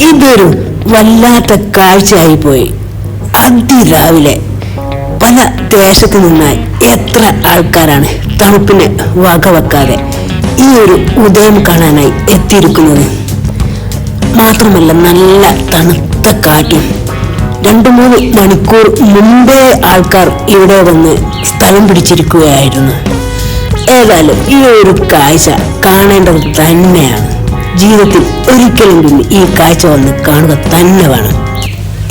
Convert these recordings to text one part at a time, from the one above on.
ഇതൊരു വല്ലാത്ത കാഴ്ചയായി പോയി. അതിരാവിലെ പല ദേശത്തു നിന്നായി എത്ര ആൾക്കാരാണ് തണുപ്പിനെ വകവെക്കാതെ ഈ ഒരു ഉദയം കാണാനായി എത്തിയിരിക്കുന്നത്. മാത്രമല്ല നല്ല തണുത്ത കാറ്റും. രണ്ടു മൂന്ന് മണിക്കൂർ മുമ്പേ ആൾക്കാർ ഇവിടെ വന്ന് സ്ഥലം പിടിച്ചിരിക്കുകയായിരുന്നു. ഏതായാലും ഈ ഒരു കാഴ്ച കാണേണ്ടത് തന്നെയാണ്. ജീവിതത്തിൽ ഒരിക്കലെങ്കിലും ഈ കാഴ്ച വന്ന് കാണുക തന്നെ വേണം.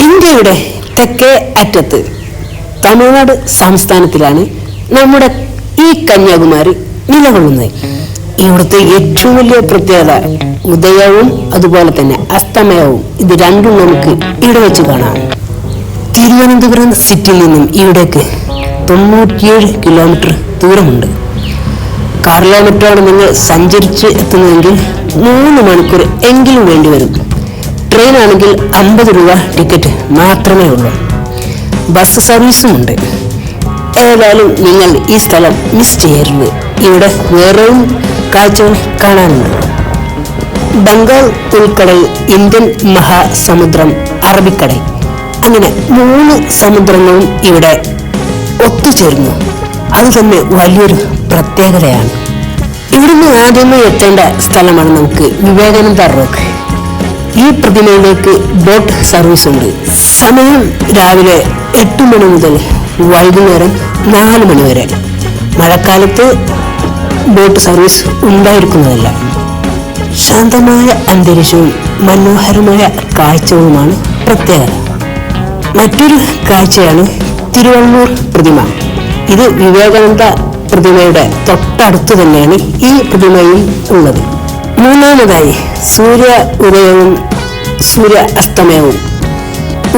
ഇന്ത്യയുടെ തെക്കേ അറ്റത്ത് തമിഴ്നാട് സംസ്ഥാനത്തിലാണ് നമ്മുടെ ഈ കന്യാകുമാരി നിലകൊള്ളുന്നത്. ഇവിടുത്തെ ഏറ്റവും വലിയ പ്രത്യേകത ഉദയവും അതുപോലെ തന്നെ അസ്തമയവും ഇത് രണ്ടും നമുക്ക് ഇവിടെ വെച്ച് കാണാം. തിരുവനന്തപുരം സിറ്റിയിൽ നിന്നും ഇവിടേക്ക് തൊണ്ണൂറ്റിയേഴ് കിലോമീറ്റർ ദൂരമുണ്ട്. ആണ് നിങ്ങൾ സഞ്ചരിച്ച് എത്തുന്നതെങ്കിൽ മൂന്ന് മണിക്കൂർ എങ്കിലും വേണ്ടി വരും. ട്രെയിൻ ആണെങ്കിൽ അമ്പത് രൂപ ടിക്കറ്റ് മാത്രമേ ഉള്ളൂ. ബസ് സർവീസും ഉണ്ട് ഏതായാലും നിങ്ങൾ ഈ സ്ഥലം മിസ് ചെയ്യരുത്. ഇവിടെ വേറെയും കാഴ്ചകൾ കാണാനുണ്ട്. ബംഗാൾ ഉൾക്കടൽ ഇന്ത്യൻ മഹാസമുദ്രം അറബിക്കടൽ. അങ്ങനെ മൂന്ന് സമുദ്രങ്ങളും ഇവിടെ ഒത്തുചേർന്നു അത് തന്നെ വലിയൊരു പ്രത്യേകതയാണ്. ഇവിടുന്ന് ആദ്യമേ എത്തേണ്ട സ്ഥലമാണ് നമുക്ക് വിവേകാനന്ദ റോക്ക് ഈ പ്രതിമയിലേക്ക് ബോട്ട് സർവീസ് ഉണ്ട്. സമയം രാവിലെ എട്ട് മണി മുതൽ വൈകുന്നേരം നാല് മണി വരെ. മഴക്കാലത്ത് ബോട്ട് സർവീസ് ഉണ്ടായിരിക്കുന്നതല്ല. ശാന്തമായ അന്തരീക്ഷവും മനോഹരമായ കാഴ്ചകളുമാണ് പ്രത്യേകത. മറ്റൊരു കാഴ്ചയാണ് തിരുവള്ളൂർ പ്രതിമ. ഇത് വിവേകാനന്ദ പ്രതിമയുടെ തൊട്ടടുത്ത് തന്നെയാണ് ഈ പ്രതിമയും ഉള്ളത്. മൂന്നാമതായി സൂര്യ ഉദയവും സൂര്യ അസ്തമയവും.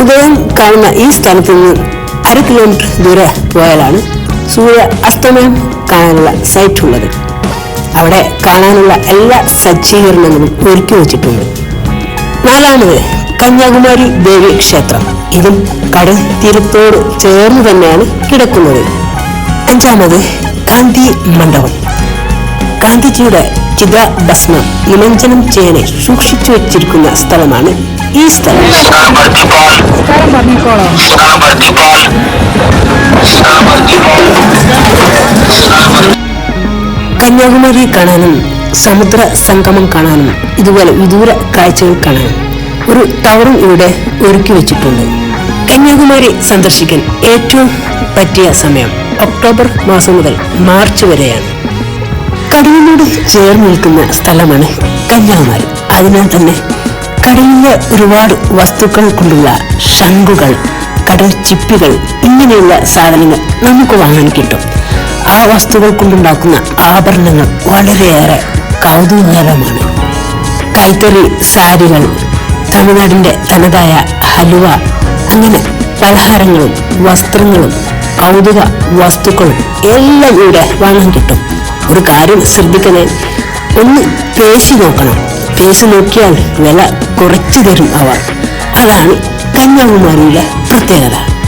ഉദയം കാണുന്ന ഈ സ്ഥലത്ത് നിന്ന് അര കിലോമീറ്റർ ദൂരെ പോയാലാണ് സൂര്യ അസ്തമയം കാണാനുള്ള സൈറ്റ് ഉള്ളത്. അവിടെ കാണാനുള്ള എല്ലാ സജ്ജീകരണങ്ങളും ഒരുക്കി വെച്ചിട്ടുണ്ട്. നാലാമത് കന്യാകുമാരി ദേവി ക്ഷേത്രം. ഇതും കടൽ തീരത്തോട് ചേർന്ന് തന്നെയാണ് കിടക്കുന്നത്. അഞ്ചാമത് കാന്തി മണ്ഡപം. ഗാന്ധിജിയുടെ ചിതാഭസ്മം നിമഞ്ജനം ചെയ്യാനെ സൂക്ഷിച്ചു വെച്ചിരിക്കുന്ന സ്ഥലമാണ് ഈ സ്ഥലം. കന്യാകുമാരി കാണാനും സമുദ്ര സംഗമം കാണാനും ഇതുപോലെ വിദൂര കാഴ്ചകൾ കാണാനും ഒരു ടവറും ഇവിടെ ഒരുക്കി വെച്ചിട്ടുണ്ട്. കന്യാകുമാരി സന്ദർശിക്കാൻ ഏറ്റവും പറ്റിയ സമയം. ഒക്ടോബർ മാസം മുതൽ മാർച്ച് വരെയാണ്. കടലിനോട് ചേർന്ന് നിൽക്കുന്ന സ്ഥലമാണ് കന്യാകുമാരി. അതിനാൽ തന്നെ കടലിലെ ഒരുപാട് വസ്തുക്കൾ കൊണ്ടുള്ള ശംഖുകൾ കടൽ ചിപ്പികൾ ഇങ്ങനെയുള്ള സാധനങ്ങൾ നമുക്ക് വാങ്ങാൻ കിട്ടും. ആ വസ്തുക്കൾ കൊണ്ടുണ്ടാക്കുന്ന ആഭരണങ്ങൾ വളരെയേറെ കൗതുകകരമാണ്. കൈത്തറി സാരികൾ തമിഴ്നാടിന്റെ തനതായ ഹലുവ അങ്ങനെ പലഹാരങ്ങളും വസ്ത്രങ്ങളും കൗതുക വസ്തുക്കളും എല്ലാം ഇവിടെ വാങ്ങാൻ കിട്ടും. ഒരു കാര്യം ശ്രദ്ധിക്കണേ. ഒന്ന് പേശി നോക്കണം. പേശി നോക്കിയാൽ വില കുറച്ചു തരും അവർ. അതാണ് കന്യാകുമാരിയിലെ പ്രത്യേകത.